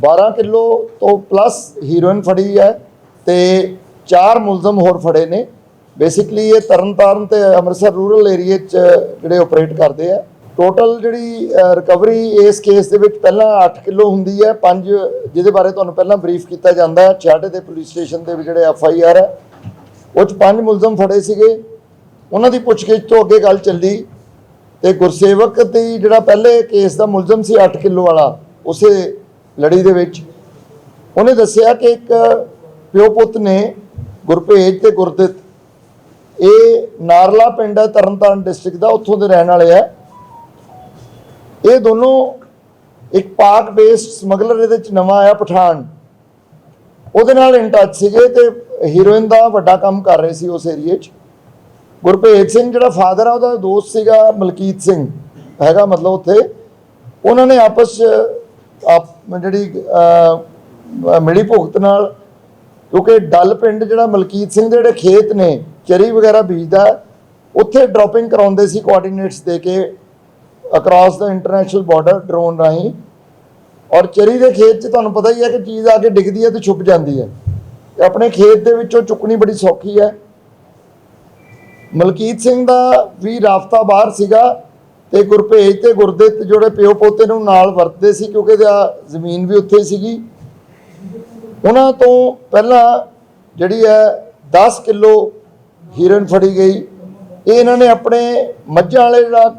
12 kilo ਤੋਂ plus heroin ਫੜੀ ਹੈ ਤੇ ਚਾਰ ਮੁਲਜ਼ਮ ਹੋਰ ਫੜੇ ਨੇ। ਬੇਸਿਕਲੀ ਇਹ ਤਰਨਤਾਰਨ ਤੇ ਅੰਮ੍ਰਿਤਸਰ ਰੂਰਲ ਏਰੀਆ 'ਚ ਜਿਹੜੇ ਆਪਰੇਟ ਕਰਦੇ ਆ। ਟੋਟਲ ਜਿਹੜੀ ਰਿਕਵਰੀ ਇਸ ਕੇਸ ਦੇ ਵਿੱਚ ਪਹਿਲਾਂ 8 ਕਿਲੋ ਹੁੰਦੀ ਹੈ 5 ਜਿਹਦੇ ਬਾਰੇ ਤੁਹਾਨੂੰ ਪਹਿਲਾਂ ਬਰੀਫ ਕੀਤਾ ਜਾਂਦਾ ਹੈ। ਛਾਟੇ ਦੇ ਪੁਲਿਸ ਸਟੇਸ਼ਨ ਦੇ ਜਿਹੜੇ ਐਫ ਆਈ ਆਰ ਹੈ, ਉਹ 'ਚ ਪੰਜ ਮੁਲਜ਼ਮ ਫੜੇ ਸੀਗੇ। ਉਹਨਾਂ ਦੀ ਪੁੱਛਗਿੱਛ ਤੋਂ ਅੱਗੇ ਗੱਲ ਚੱਲੀ ਤੇ ਗੁਰਸੇਵਕ ਦੀ ਜਿਹੜਾ ਪਹਿਲੇ ਕੇਸ ਦਾ ਮੁਲਜ਼ਮ ਸੀ 8 ਕਿਲੋ ਵਾਲਾ, ਉਸੇ ਲੜੀ ਦੇ ਵਿੱਚ। ਉਹਨੇ ਦੱਸਿਆ ਕਿ ਇੱਕ ਪਿਓ ਪੁੱਤ ਨੇ ਗੁਰਭੇਜ ਤੇ ਗੁਰਦਿੱਤ, ਇਹ ਨਾਰਲਾ ਪਿੰਡ ਹੈ, ਤਰਨਤਾਰਨ ਡਿਸਟ੍ਰਿਕਟ ਦਾ, ਉੱਥੋਂ ਦੇ ਰਹਿਣ ਵਾਲੇ ਆ। ਇਹ ਦੋਨੋਂ ਇੱਕ ਪਾਕ ਬੇਸਡ ਸਮਗਲਰ ਇਹਦੇ ਚ ਨਵਾਂ ਆਇਆ ਪਠਾਨ। ਉਹਦੇ ਨਾਲ ਇਨ ਟੱਚ ਸੀਗੇ ਤੇ ਹੀਰੋਇਨ ਦਾ ਵੱਡਾ ਕੰਮ ਕਰ ਰਹੇ ਸੀ ਉਸ ਏਰੀਏ 'ਚ। ਗੁਰਭੇਜ ਸਿੰਘ ਜਿਹੜਾ ਫਾਦਰ ਆ, ਉਹਦਾ ਦੋਸਤ ਸੀਗਾ ਮਲਕੀਤ ਸਿੰਘ, ਹੈਗਾ ਮਤਲਬ ਉੱਥੇ। ਉਹਨਾਂ ਨੇ ਆਪਸ 'ਚ, ਆਪ ਜਿਹੜੀ ਮਿਲੀ ਭੁਗਤ ਨਾਲ, ਕਿਉਂਕਿ ਡੱਲ ਪਿੰਡ ਜਿਹੜਾ ਮਲਕੀਤ ਸਿੰਘ ਦੇ ਜਿਹੜੇ ਖੇਤ ਨੇ, ਚਰੀ ਵਗੈਰਾ ਬੀਜਦਾ, ਉੱਥੇ ਡ੍ਰੌਪਿੰਗ ਕਰਾਉਂਦੇ ਸੀ ਕੋਆਰਡੀਨੇਟਸ ਦੇ ਕੇ ਅਕ੍ਰੋਸ ਦਾ ਇੰਟਰਨੈਸ਼ਨਲ ਬਾਰਡਰ ਡਰੋਨ ਰਾਹੀਂ। ਔਰ ਚਰੀ ਦੇ ਖੇਤ 'ਚ ਤੁਹਾਨੂੰ ਪਤਾ ਹੀ ਹੈ ਕਿ ਚੀਜ਼ ਆ ਕੇ ਡਿੱਗਦੀ ਹੈ ਤੇ ਛੁਪ ਜਾਂਦੀ ਹੈ। ਤੇ ਆਪਣੇ ਖੇਤ ਦੇ ਵਿੱਚੋਂ ਚੁੱਕਣੀ ਬੜੀ ਸੌਖੀ ਹੈ। ਮਲਕੀਤ ਸਿੰਘ ਦਾ ਵੀ ਰਾਫਤਾ ਬਾਹਰ ਸੀਗਾ। ਤੇ ਗੁਰਭੇਜ ਤੇ ਗੁਰਦਿੱਤ ਜਿਹੜੇ ਪਿਓ ਪੋਤੇ ਨੂੰ ਨਾਲ ਵਰਤਦੇ ਸੀ ਕਿਉਂਕਿ ਇਹਦਾ ਜ਼ਮੀਨ ਵੀ ਉੱਥੇ ਸੀਗੀ। ਉਹਨਾਂ ਤੋਂ ਪਹਿਲਾਂ ਜਿਹੜੀ ਹੈ 10 ਕਿਲੋ ਹੀਰਨ ਫੜੀ ਗਈ। ਇਹ ਇਹਨਾਂ ਨੇ ਆਪਣੇ ਮੱਝਾਂ ਵਾਲੇ ਜਿਹੜਾ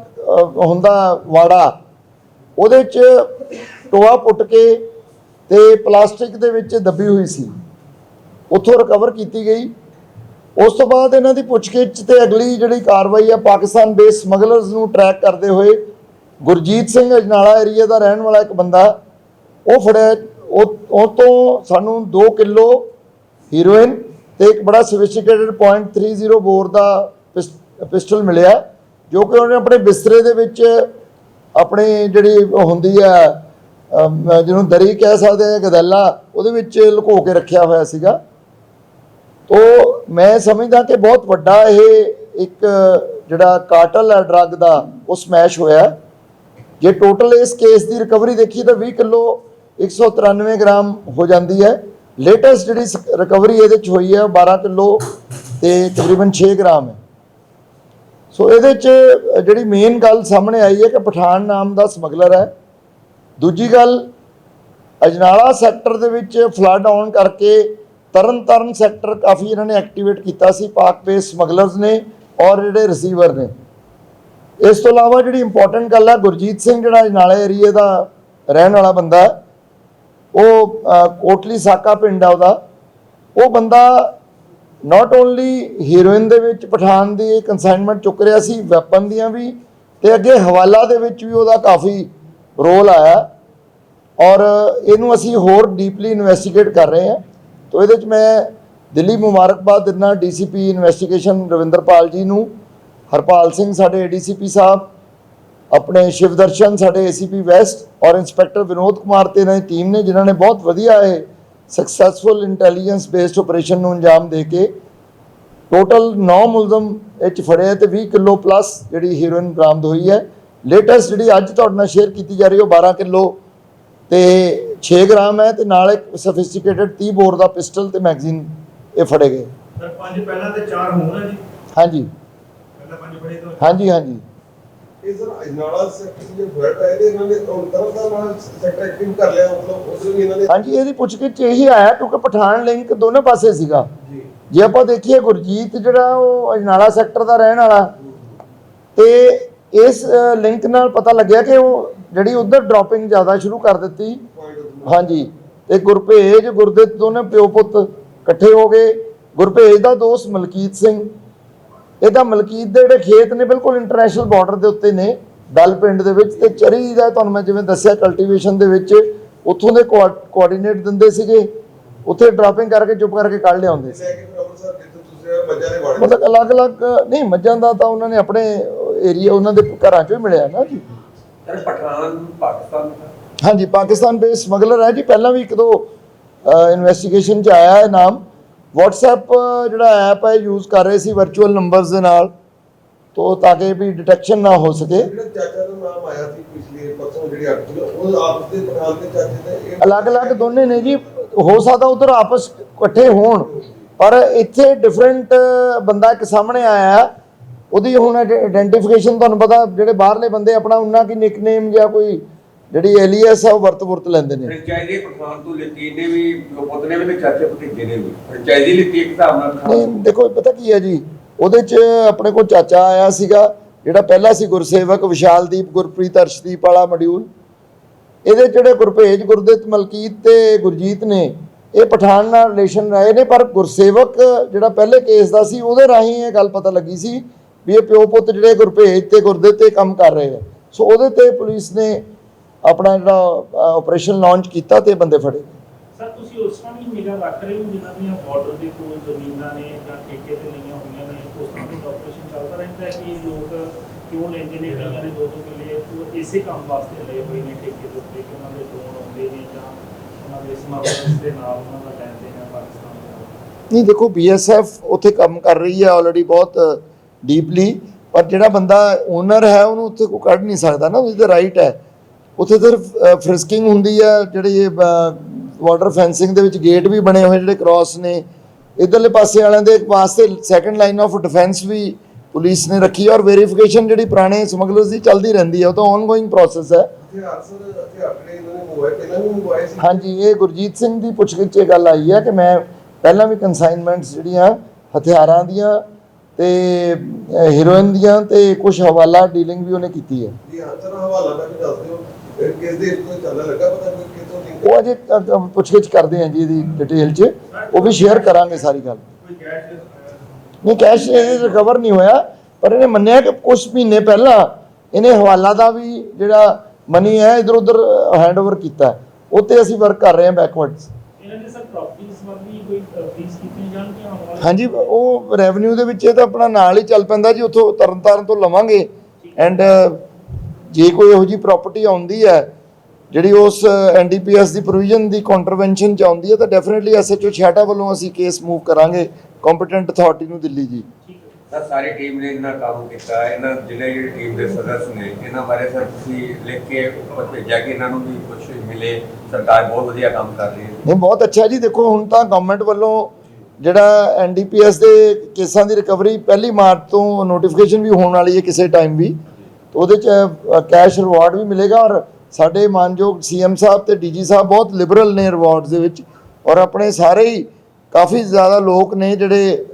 ਹੁੰਦਾ ਵਾੜਾ, ਉਹਦੇ ਚ ਟੋਆ ਪੁੱਟ ਕੇ ਤੇ ਪਲਾਸਟਿਕ ਦੇ ਵਿੱਚ ਦੱਬੀ ਹੋਈ ਸੀ। ਉੱਥੋਂ ਰਿਕਵਰ ਕੀਤੀ ਗਈ। ਉਸ ਤੋਂ ਬਾਅਦ ਇਹਨਾਂ ਦੀ ਪੁੱਛਗਿੱਛ ਤੇ ਅਗਲੀ ਜਿਹੜੀ ਕਾਰਵਾਈ ਹੈ ਪਾਕਿਸਤਾਨ ਬੇਸ ਸਮਗਲਰਸ ਨੂੰ ਟਰੈਕ ਕਰਦੇ ਹੋਏ ਗੁਰਜੀਤ ਸਿੰਘ ਅਜਨਾਲਾ ਏਰੀਆ ਦਾ ਰਹਿਣ ਵਾਲਾ ਇੱਕ ਬੰਦਾ, ਉਹ ਫੜਿਆ, ਉਹ ਉਹ ਤੋਂ ਸਾਨੂੰ 2 ਕਿਲੋ ਹੀਰੋਇਨ ਤੇ ਇੱਕ ਬੜਾ ਸੋਫਿਸਟੀਕੇਟਡ .30 ਬੋਰ ਦਾ ਪਿਸ- ਪਿਸਟਲ ਮਿਲਿਆ, ਜੋ ਕਿ ਉਹਨੇ ਆਪਣੇ ਬਿਸਤਰੇ ਦੇ ਵਿੱਚ ਆਪਣੀ ਜਿਹੜੀ ਹੁੰਦੀ ਹੈ ਜਿਹਨੂੰ ਦਰੀ ਕਹਿ ਸਕਦੇ ਆ, ਗਦੈਲਾ, ਉਹਦੇ ਵਿੱਚ ਲੁਕੋ ਕੇ ਰੱਖਿਆ ਹੋਇਆ ਸੀਗਾ। ਤੋ ਮੈਂ ਸਮਝਦਾ ਕਿ ਬਹੁਤ ਵੱਡਾ ਇਹ ਇੱਕ, ਜਿਹੜਾ ਕਾਟਲ ਹੈ ਡਰੱਗ ਦਾ, ਉਹ ਸਮੈਸ਼ ਹੋਇਆ ਜੇ ਟੋਟਲ ਇਸ ਕੇਸ ਦੀ ਰਿਕਵਰੀ ਦੇਖੀ ਤਾਂ 20 ਕਿਲੋ 193 ਗ੍ਰਾਮ ਹੋ ਜਾਂਦੀ ਹੈ। ਲੇਟੈਸਟ ਜਿਹੜੀ ਰਿਕਵਰੀ ਇਹਦੇ ਚ ਹੋਈ ਹੈ, ਉਹ 12 ਕਿਲੋ ਤੇ ਤਕਰੀਬਨ 6 ਗ੍ਰਾਮ ਹੈ। ਸੋ ਇਹਦੇ ਚ, ਜਿਹੜੀ ਮੇਨ ਗੱਲ ਸਾਹਮਣੇ ਆਈ ਹੈ ਕਿ ਪਠਾਨ ਨਾਮ ਦਾ ਸਮਗਲਰ ਹੈ। ਦੂਜੀ ਗੱਲ, ਅਜਨਾਲਾ ਸੈਕਟਰ ਦੇ ਵਿੱਚ ਫਲੱਡ ਆਉਣ ਕਰਕੇ ਤਰਨ ਤਾਰਨ ਸੈਕਟਰ ਕਾਫੀ ਇਹਨਾਂ ਨੇ ਐਕਟੀਵੇਟ ਕੀਤਾ ਸੀ ਪਾਕ ਪੇ ਸਮਗਲਰਸ ਨੇ ਔਰ ਜਿਹੜੇ ਰਿਸੀਵਰ ਨੇ। ਇਸ ਤੋਂ ਇਲਾਵਾ ਜਿਹੜੀ ਇੰਪੋਰਟੈਂਟ ਗੱਲ ਹੈ ਗੁਰਜੀਤ ਸਿੰਘ ਜਿਹੜਾ ਅਜਨਾਲੇ ਏਰੀਏ ਦਾ ਰਹਿਣ ਵਾਲਾ ਬੰਦਾ ਹੈ, ਉਹ ਕੋਟਲੀ ਸਾਕਾ ਪਿੰਡ ਆ ਉਹਦਾ। ਉਹ ਬੰਦਾ ਨਾਟ ਓਨਲੀ ਹੀਰੋਇਨ ਦੇ ਵਿੱਚ ਪਠਾਨ ਦੀ ਕਨਸਾਈਨਮੈਂਟ ਚੁੱਕ ਰਿਹਾ ਸੀ ਵੈਪਨ ਦੀਆਂ ਵੀ ਤੇ ਅੱਗੇ ਹਵਾਲਾ ਦੇ ਵਿੱਚ ਵੀ ਉਹਦਾ ਕਾਫੀ ਰੋਲ ਆਇਆ। ਔਰ ਇਹਨੂੰ ਅਸੀਂ ਹੋਰ ਡੀਪਲੀ ਇਨਵੈਸਟੀਗੇਟ ਕਰ ਰਹੇ ਹਾਂ। ਤੋ ਇਹਦੇ ਚ ਮੈਂ ਦਿੱਲੀ ਮੁਬਾਰਕਬਾਦ ਦਿੰਦਾ ਡੀਸੀਪੀ ਇਨਵੈਸਟੀਗੇਸ਼ਨ ਰਵਿੰਦਰਪਾਲ ਜੀ ਨੂੰ, ਹਰਪਾਲ ਸਿੰਘ ਸਾਡੇ ਏਡੀਸੀਪੀ ਸਾਹਿਬ, ਆਪਣੇ ਸ਼ਿਵਦਰਸ਼ਨ ਸਾਡੇ ਏਸੀਪੀ ਵੈਸਟ ਔਰ ਇੰਸਪੈਕਟਰ ਵਿਨੋਦ ਕੁਮਾਰ ਤੇ ਇਹਨਾਂ ਦੀ ਟੀਮ ਨੇ, ਜਿਨ੍ਹਾਂ ਨੇ ਬਹੁਤ ਵਧੀਆ ਇਹ ਸਕਸੈਸਫੁਲ ਇੰਟੈਲੀਜੈਂਸ ਬੇਸਡ ਆਪਰੇਸ਼ਨ ਨੂੰ ਅੰਜਾਮ ਦੇ ਕੇ ਟੋਟਲ 9 ਮੁਲਜ਼ਮ ਇਹ 'ਚ ਫੜੇ ਆ ਤੇ 20 ਕਿਲੋ ਪਲੱਸ ਜਿਹੜੀ ਹੀਰੋਇਨ ਬਰਾਮਦ ਹੋਈ ਹੈ। ਲੇਟੈਸਟ ਜਿਹੜੀ ਅੱਜ ਤੁਹਾਡੇ ਨਾਲ ਸ਼ੇਅਰ ਕੀਤੀ ਜਾ ਰਹੀ ਉਹ 12 ਕਿਲੋ ਤੇ 6 ਗ੍ਰਾਮ ਹੈ ਤੇ ਨਾਲ ਇੱਕ ਸਫਿਸਟੀਕੇਟਡ 30 ਬੋਰ ਦਾ ਪਿਸਟਲ ਤੇ ਮੈਗਜ਼ੀਨ ਇਹ ਫੜੇ ਗਏ। ਸਰ ਪੰਜ ਪਹਿਲਾਂ ਤੇ ਚਾਰ ਹੋਣ ਆ ਜੀ। ਹਾਂਜੀ। ਪਹਿਲਾਂ ਪੰਜ ਫੜੇ ਤੋਂ। ਹਾਂਜੀ ਹਾਂਜੀ। ਇਹ ਸਰ ਅਜਨਾਲਾ ਸੈਕਟਰ ਜੇ ਫਲੱਡ ਆਏ ਤੇ ਇਹਨਾਂ ਨੇ ਹੁਣ ਤਰ੍ਹਾਂ ਦਾ ਨਾਲ ਸੈਕਟਰ ਐਕਟਿਵ ਕਰ ਲਿਆ ਮਤਲਬ ਉਧਰ ਵੀ ਇਹਨਾਂ ਨੇ ਹਾਂਜੀ ਇਹਦੀ ਪੁੱਛਗਿੱਛ 'ਚ ਇਹੀ ਆਇਆ ਕਿਉਂਕਿ ਪਠਾਨ ਲਿੰਕ ਦੋਨੋਂ ਪਾਸੇ ਸੀਗਾ। ਜੀ। ਜੇ ਆਪਾਂ ਦੇਖੀਏ ਗੁਰਜੀਤ ਜਿਹੜਾ ਉਹ ਅਜਨਾਲਾ ਸੈਕਟਰ ਦਾ ਰਹਿਣ ਵਾਲਾ ਤੇ ਇਸ ਲਿੰਕ ਨਾਲ ਪਤਾ ਲੱਗਿਆ ਕਿ ਉਹ ਜਿਹੜੀ ਉਧਰ ਡ੍ਰੌਪਿੰਗ ਜ਼ਿਆਦਾ ਸ਼ੁਰੂ ਕਰ ਦਿੱਤੀ। ਹਾਂਜੀ। ਤੇ ਗੁਰਭੇਜ ਗੁਰਦਿੱਤ ਦੋਨੇ ਪਿਓ ਪੁੱਤ ਇਕੱਠੇ ਹੋ ਗਏ। ਗੁਰਭੇਜ ਦਾ ਦੋਸਤ ਮਲਕੀਤ ਸਿੰਘ। ਇਹਦਾ ਮਲਕੀਤ ਦੇ ਜਿਹੜੇ ਖੇਤ ਨੇ ਬਿਲਕੁਲ ਇੰਟਰਨੈਸ਼ਨਲ ਬਾਰਡਰ ਦੇ ਉੱਤੇ ਨੇ ਦਲ ਪਿੰਡ ਦੇ ਵਿੱਚ ਤੇ ਚਰੀ ਦਾ ਤੁਹਾਨੂੰ ਮੈਂ ਜਿਵੇਂ ਦੱਸਿਆ ਕਲਟੀਵੇਸ਼ਨ ਦੇ ਵਿੱਚ ਉੱਥੋਂ ਦੇ ਕੋਆਰਡੀਨੇਟ ਦਿੰਦੇ ਸੀਗੇ। ਉੱਥੇ ਡ੍ਰੌਪਿੰਗ ਕਰਕੇ ਚੁੱਪ ਕਰਕੇ ਕੱਢ ਲਿਆਉਂਦੇ ਸੀ। ਮਤਲਬ ਅਲੱਗ-ਅਲੱਗ ਨਹੀਂ ਮੱਝਾਂ ਦਾ ਤਾਂ ਉਹਨਾਂ ਨੇ ਆਪਣੇ ਏਰੀਆ ਉਹਨਾਂ ਦੇ ਘਰਾਂ ਚੋਂ ਹੀ ਮਿਲਿਆ ਨਾ ਜੀ। ਪਠਾਨ ਪਾਕਿਸਤਾਨ ਦਾ ਹਾਂਜੀ ਪਾਕਿਸਤਾਨ ਬੇਸ ਸਮਗਲਰ ਹੈ ਜੀ। ਪਹਿਲਾਂ ਵੀ ਇੱਕ ਦੋ ਇਨਵੈਸਟੀਗੇਸ਼ਨ ਚ ਆਇਆ ਹੈ ਨਾਮ। WhatsApp ਜਿਹੜਾ ਐਪ ਹੈ ਯੂਜ਼ ਕਰ ਰਹੇ ਸੀ ਵਰਚੁਅਲ ਨੰਬਰਸ ਦੇ ਨਾਲ। ਤੋ ਤਾਂ ਕਿ ਵੀ ਡਿਟੈਕਸ਼ਨ ਨਾ ਹੋ ਸਕੇ। ਜਿਹੜਾ ਚਾਚਾ ਦਾ ਨਾਮ ਆਇਆ ਸੀ ਪਿਛਲੇ ਪਰਸੋਂ ਜਿਹੜੀ ਆਰਟੀਕਲ ਉਹ ਆਪਸ ਦੇ ਪਠਾਨ ਦੇ ਚਾਚੇ ਦਾ ਇਹ ਅਲੱਗ-ਅਲੱਗ ਦੋਨੇ ਨੇ ਜੀ। ਹੋ ਸਕਦਾ ਉਧਰ ਆਪਸ ਇਕੱਠੇ ਹੋਣ ਪਰ ਇੱਥੇ ਡਿਫਰੈਂਟ ਬੰਦਾ ਇੱਕ ਸਾਹਮਣੇ ਆਇਆ। ਉਹਦੀ ਹੁਣ ਆਇਡੈਂਟੀਫਿਕੇਸ਼ਨ ਤੁਹਾਨੂੰ ਪਤਾ ਜਿਹੜੇ ਬਾਹਰਲੇ ਬੰਦੇ ਆਪਣਾ ਉਹਨਾਂ ਕੀ ਨਿਕਨੇਮ ਜਾਂ ਕੋਈ ਜਿਹੜੀ ਏਲੀਅਸ ਆ ਉਹ ਵਰਤ ਵਰਤ ਲੈਂਦੇ ਨੇ। ਫਰੈਂਚਾਈਜ਼ੀ ਪਠਾਨ ਤੋਂ ਲਿੱਤੀ ਇਹਨੇ ਵੀ ਪੁੱਤ ਨੇ ਵੀ ਤੇ ਚਾਚੇ ਭਤੀਜੇ ਨੇ ਵੀ। ਫਰੈਂਚਾਈਜ਼ੀ ਲਿੱਤੀ ਇੱਕ ਹਿਸਾਬ ਨਾਲ ਨਹੀਂ ਦੇਖੋ ਪਤਾ ਕੀ ਹੈ ਜੀ? ਉਹਦੇ ਚ ਆਪਣੇ ਕੋਲ ਚਾਚਾ ਆਇਆ ਸੀਗਾ ਜਿਹੜਾ ਪਹਿਲਾ ਸੀ ਗੁਰਸੇਵਕ ਵਿਸ਼ਾਲਦੀਪ ਗੁਰਪ੍ਰੀਤ ਅਰਸ਼ਦੀਪ ਵਾਲਾ ਮੋਡਿਊਲ। ਇਹਦੇ ਜਿਹੜੇ ਗੁਰਭੇਜ ਗੁਰਦਿੱਤ ਮਲਕੀਤ ਤੇ ਗੁਰਜੀਤ ਨੇ ਇਹ ਪਠਾਨ ਨਾਲ ਰਿਲੇਸ਼ਨ ਰਹੇ ਨੇ ਪਰ ਗੁਰਸੇਵਕ ਜਿਹੜਾ ਪਹਿਲੇ ਕੇਸ ਦਾ ਸੀ ਉਹਦੇ ਰਾਹੀਂ ਇਹ ਗੱਲ ਪਤਾ ਲੱਗੀ ਸੀ ਵੀ ਇਹ ਪਿਓ ਪੁੱਤ ਜਿਹੜੇ ਗੁਰਭੇਜ ਤੇ ਗੁਰਦਿੱਤ ਤੇ ਕੰਮ ਕਰ ਰਹੇ ਆ ਸੋ ਉਹਦੇ ਤੇ ਪੁਲਿਸ ਨੇ ਆਪਣਾ ਜਿਹੜਾ ਆਪਰੇਸ਼ਨ ਲਾਂਚ ਕੀਤਾ ਤੇ ਬੰਦੇ ਫੜੇ ਸਰ ਤੁਸੀਂ ਉਸ ਤਰ੍ਹਾਂ ਦੀ ਨਿਗਾਹ ਰੱਖ ਰਹੇ ਹੋ ਜਿਨ੍ਹਾਂ ਦੀਆਂ ਬਾਰਡਰ ਦੇ ਕੋਲ ਜ਼ਮੀਨਾਂ ਨੇ ਜਾਂ ਠੇਕੇ ਤੇ ਲਈਆਂ ਹੋਈਆਂ ਨੇ? ਉਸ ਤਰ੍ਹਾਂ ਦਾ ਆਪਰੇਸ਼ਨ ਚੱਲਦਾ ਰਹਿੰਦਾ ਹੈ ਕਿ ਲੋਕ ਕਿਉਂ ਲੈਂਦੇ ਨੇ ਕਈਆਂ ਨੇ ਦੋ ਦੋ ਕਿੱਲੇ? ਉਹ ਇਸੇ ਕੰਮ ਵਾਸਤੇ ਲਏ ਹੋਏ ਨੇ ਠੇਕੇ ਦੇ ਉੱਤੇ ਕਿ ਉਹਨਾਂ ਦੇ ਲੋਨ ਆਉਂਦੇ ਨੇ ਜਾਂ ਉਹਨਾਂ ਦੇ ਸਮਾਗਮ ਦੇ ਨਾਲ ਉਹਨਾਂ ਦਾ ਲੈਂਦੇ ਨੇ ਪਾਕਿਸਤਾਨ ਦੇ। ਨਾਲ ਨਹੀਂ ਦੇਖੋ ਬੀਐਸਐਫ ਉੱਥੇ ਕੰਮ ਕਰ ਰਹੀ ਹੈ ਆਲਰੇਡੀ ਬਹੁਤ ਡੀਪਲੀ ਪਰ ਜਿਹੜਾ ਬੰਦਾ ਓਨਰ ਹੈ ਉਹਨੂੰ ਉੱਥੇ ਕੋਈ ਕੱਢ ਨਹੀਂ ਸਕਦਾ ਨਾ ਉਹਦੀ ਤਾਂ ਰਾਈਟ ਹੈ। ਉੱਥੇ ਸਿਰਫ ਫ੍ਰਿਸਕਿੰਗ ਹੁੰਦੀ ਹੈ ਜਿਹੜੀ ਵਾਟਰ ਫੈਂਸਿੰਗ ਦੇ ਵਿੱਚ ਗੇਟ ਵੀ ਬਣੇ ਹੋਏ ਜਿਹੜੇ ਕ੍ਰਾਸ ਨੇ। ਇਧਰਲੇ ਪਾਸੇ ਵਾਲਿਆਂ ਦੇ ਵਾਸਤੇ ਸੈਕੰਡ ਲਾਈਨ ਆਫ ਡਿਫੈਂਸ ਵੀ ਪੁਲਿਸ ਨੇ ਰੱਖੀ ਔਰ ਵੈਰੀਫਿਕੇਸ਼ਨ ਜਿਹੜੀ ਪੁਰਾਣੇ ਸਮਗਲਰਸ ਦੀ ਚੱਲਦੀ ਰਹਿੰਦੀ ਹੈ ਉਹ ਤਾਂ ਆਨਗੋਇੰਗ ਪ੍ਰੋਸੈਸ ਹੈ ਹਾਂਜੀ ਇਹ ਗੁਰਜੀਤ ਸਿੰਘ ਦੀ ਪੁੱਛਗਿੱਛ ਇਹ ਗੱਲ ਆਈ ਹੈ ਕਿ ਮੈਂ ਪਹਿਲਾਂ ਵੀ ਕਨਸਾਈਨਮੈਂਟਸ ਜਿਹੜੀਆਂ ਹਥਿਆਰਾਂ ਦੀਆਂ ਤੇ ਹੀਰੋਇਨ ਦੀਆਂ ਤੇ ਕੁਝ ਹਵਾਲਾ ਡੀਲਿੰਗ ਵੀ ਉਹਨੇ ਕੀਤੀ ਹੈ ਜੀ ਹਾਂ ਸਰ ਹਵਾਲਾ ਦਾ ਵੀ ਦੱਸ ਦਿਓ। ਫਿਰ ਕਿਸ ਦੇ ਤੋਂ ਚੱਲਦਾ ਲੱਗਾ ਪਤਾ ਨਹੀਂ ਕਿਤੋਂ ਲਿੰਕ ਉਹ ਅਜੇ ਅ- ਅ- ਪੁੱਛਗਿੱਛ ਕਰਦੇ ਹਾਂ ਜੀ ਇਹਦੀ ਡਿਟੇਲ 'ਚ। ਉਹ ਵੀ ਸ਼ੇਅਰ ਕਰਾਂਗੇ ਸਾਰੀ ਗੱਲ। ਨਹੀਂ ਕੈਸ਼ ਇਹ ਰਿਕਵਰ ਨਹੀਂ ਹੋਇਆ ਪਰ ਇਹਨੇ ਮੰਨਿਆ ਕਿ ਕੁਝ ਮਹੀਨੇ ਪਹਿਲਾਂ ਇਹਨੇ ਹਵਾਲਾ ਦਾ ਵੀ ਜਿਹੜਾ ਮਨੀ ਹੈ ਇਧਰ ਉਧਰ ਹੈਂਡਓਵਰ ਕੀਤਾ ਹੈ। ਉਹ ਤੇ ਅਸੀਂ ਵਰਕ ਕਰ ਰਹੇ ਹਾਂ ਬੈਕਵਰਡਸ ਇਹਨਾਂ ਦੇ ਸਰ ਪ੍ਰਾਪਰਟੀਆਂ ਸੰਬੰਧੀ ਕੋਈ ਫੀਸ ਕੀਤੀਆਂ ਜਾਣਗੀਆਂ ਆਉਣ ਵਾਲੇ ਹਾਂਜੀ ਉਹ ਰੈਵਨਿਊ ਦੇ ਵਿੱਚ ਇਹ ਤਾਂ ਆਪਣਾ ਨਾਲ ਹੀ ਚੱਲ ਪੈਂਦਾ ਜੀ ਉੱਥੋਂ ਤਰਨਤਾਰਨ ਤੋਂ ਲਵਾਂਗੇ। ਐਂਡ ਜੇ ਕੋਈ ਇਹੋ ਜੀ ਪ੍ਰਾਪਰਟੀ ਆਉਂਦੀ ਹੈ ਜਿਹੜੀ ਉਸ ਐਨਡੀਪੀਐਸ ਦੀ ਪ੍ਰੋਵੀਜ਼ਨ ਦੀ ਕੰਟਰਵੈਂਸ਼ਨ ਚ ਆਉਂਦੀ ਹੈ ਤਾਂ ਡੈਫੀਨਿਟਲੀ ਐਸਐਚਓ ਛਾਟਾ ਵੱਲੋਂ ਅਸੀਂ ਕੇਸ ਮੂਵ ਕਰਾਂਗੇ ਕੰਪੀਟੈਂਟ ਅਥਾਰਟੀ ਨੂੰ ਦਿੱਲੀ ਜੀ। ਸਰ ਸਾਰੀ ਟੀਮ ਨੇ ਇਹਨਾਂ ਕੰਮ ਕੀਤਾ ਇਹਨਾਂ ਜਿਹੜੇ ਜਿਹੜੀ ਟੀਮ ਦੇ ਸਦस्य ਨੇ ਇਹਨਾਂ ਬਾਰੇ ਸਰ ਤੁਸੀਂ ਲਿਖ ਕੇ ਉੱਪਰ ਭੇਜਿਆ ਕਿ ਇਹਨਾਂ ਨੂੰ ਵੀ ਕੁਝ ਮਿਲੇ। ਸਰਕਾਰ ਬਹੁਤ ਵਧੀਆ ਕੰਮ ਕਰ ਰਹੀ ਹੈ। ਨਹੀਂ ਬਹੁਤ ਅੱਛਾ ਜੀ ਦੇਖੋ ਹੁਣ ਤਾਂ ਗਵਰਨਮੈਂਟ ਵੱਲੋਂ ਜਿਹੜਾ ਐਨਡੀਪੀਐਸ ਦੇ ਕੇਸਾਂ ਦੀ ਰਿਕਵਰੀ ਪਹਿਲੀ ਮਾਰਚ ਤੋਂ ਨੋਟੀਫਿਕੇਸ਼ਨ ਵੀ ਹੋਣ ਵਾਲੀ ਹੈ ਕਿਸੇ ਟਾਈਮ ਵੀ ਉਹਦੇ ਚ ਕੈਸ਼ ਰਿਵਾਰਡ ਵੀ ਮਿਲੇਗਾ ਔਰ ਸਾਡੇ ਮਾਨਯੋਗ ਸੀਐਮ ਸਾਹਿਬ ਤੇ ਡੀਜੀ ਸਾਹਿਬ ਬਹੁਤ ਲਿਬਰਲ ਨੇ ਰਿਵਾਰਡਸ ਦੇ ਵਿੱਚ ਔਰ ਆਪਣੇ ਸਾਰੇ ਹੀ ਕਾਫੀ ਜ਼ਿਆਦਾ ਲੋਕ ਨੇ ਜਿਹੜੇ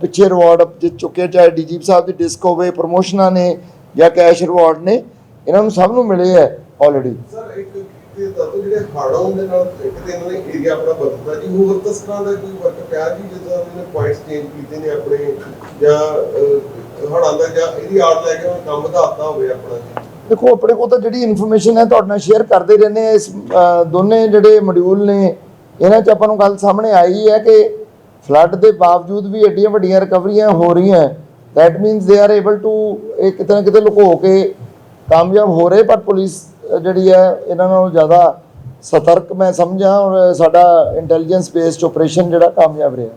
ਪਿੱਛੇ ਰਿਵਾਰਡ ਜਿੱਤ ਚੁੱਕੇ ਚਾਹੇ ਡੀਜੀ ਸਾਹਿਬ ਦੀ ਡਿਸਕ ਹੋਵੇ ਪ੍ਰਮੋਸ਼ਨਾਂ ਨੇ ਜਾਂ ਕੈਸ਼ ਰਿਵਾਰਡ ਨੇ, ਇਹਨਾਂ ਨੂੰ ਸਭ ਨੂੰ ਮਿਲੇ ਹੈ ਆਲਰੇਡੀ ਸਰ, ਇੱਕ ਤੇ ਦੱਸੋ ਜਿਹੜੇ ਹਾਰਡਾਂ ਦੇ ਨਾਲ ਇੱਕ ਤੇ ਇਹਨਾਂ ਨੇ ਏਰੀਆ ਆਪਣਾ ਬਦਲਦਾ ਜੀ, ਹੋਰ ਤਸਕਰਾਂ ਦਾ ਕੋਈ ਵਰਕ ਪਿਆ ਜੀ, ਜਿੱਦਾਂ ਇਹਨਾਂ ਨੇ ਪੁਆਇੰਟਸ ਚੇਂਜ ਕੀਤੇ ਨੇ ਆਪਣੇ, ਜਾਂ ਹੜਾਂ ਦਾ ਜਾਂ ਇਹਦੀ ਆੜ ਲੈ ਕੇ ਕੰਮ ਵਧਾਤਾ ਹੋਵੇ ਆਪਣਾ ਜੀ? ਦੇਖੋ, ਆਪਣੇ ਕੋਲ ਤਾਂ ਜਿਹੜੀ ਇਨਫੋਰਮੇਸ਼ਨ ਹੈ ਤੁਹਾਡੇ ਨਾਲ ਸ਼ੇਅਰ ਕਰਦੇ ਰਹਿੰਦੇ ਆ ਇਸ ਦੋਨੇ ਜਿਹੜੇ ਮੋਡਿਊਲ ਨੇ, ਇਹਨਾਂ 'ਚ ਆਪਾਂ ਨੂੰ ਗੱਲ ਸਾਹਮਣੇ ਆਈ ਹੈ ਕਿ ਫਲੱਡ ਦੇ ਬਾਵਜੂਦ ਵੀ ਐਡੀਆਂ ਵੱਡੀਆਂ ਰਿਕਵਰੀਆਂ ਹੋ ਰਹੀਆਂ that means they are able to ਇਹ ਕਿਤੇ ਨਾ ਕਿਤੇ ਲੁਕੋ ਕੇ ਕਾਮਯਾਬ ਹੋ ਰਹੇ, ਪਰ ਪੁਲਿਸ ਜਿਹੜੀ ਹੈ, ਇਹਨਾਂ ਨਾਲੋਂ ਜ਼ਿਆਦਾ ਸਤਰਕ ਮੈਂ ਸਮਝਾਂ ਔਰ ਸਾਡਾ ਇੰਟੈਲੀਜੈਂਸ ਬੇਸਡ ਆਪਰੇਸ਼ਨ ਜਿਹੜਾ ਕਾਮਯਾਬ ਰਿਹਾ।